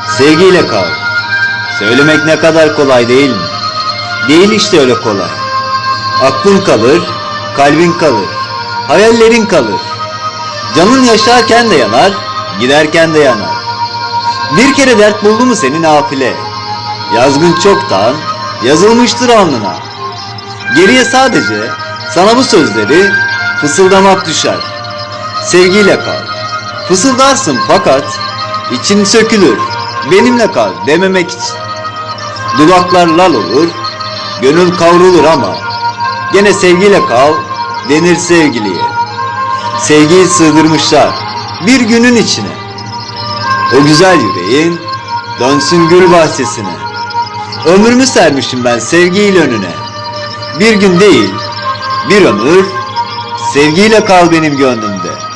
Sevgiyle kal. Söylemek ne kadar kolay değil mi? Değil işte öyle kolay. Aklın kalır, kalbin kalır, hayallerin kalır. Canın yaşarken de yanar, giderken de yanar. Bir kere dert buldu mu seni nafile? Yazgın çoktan yazılmıştır alnına. Geriye sadece sana bu sözleri fısıldamak düşer. Sevgiyle kal. Fısıldarsın fakat için sökülür. Benimle kal dememek için. Dudaklar lal olur, gönül kavrulur ama gene sevgiyle kal denir sevgiliye. Sevgiyi sığdırmışlar bir günün içine. O güzel yüreğin dönsün gül bahçesine. Ömrümü sermişim ben sevgiyle önüne. Bir gün değil, bir ömür sevgiyle kal benim gönlümde.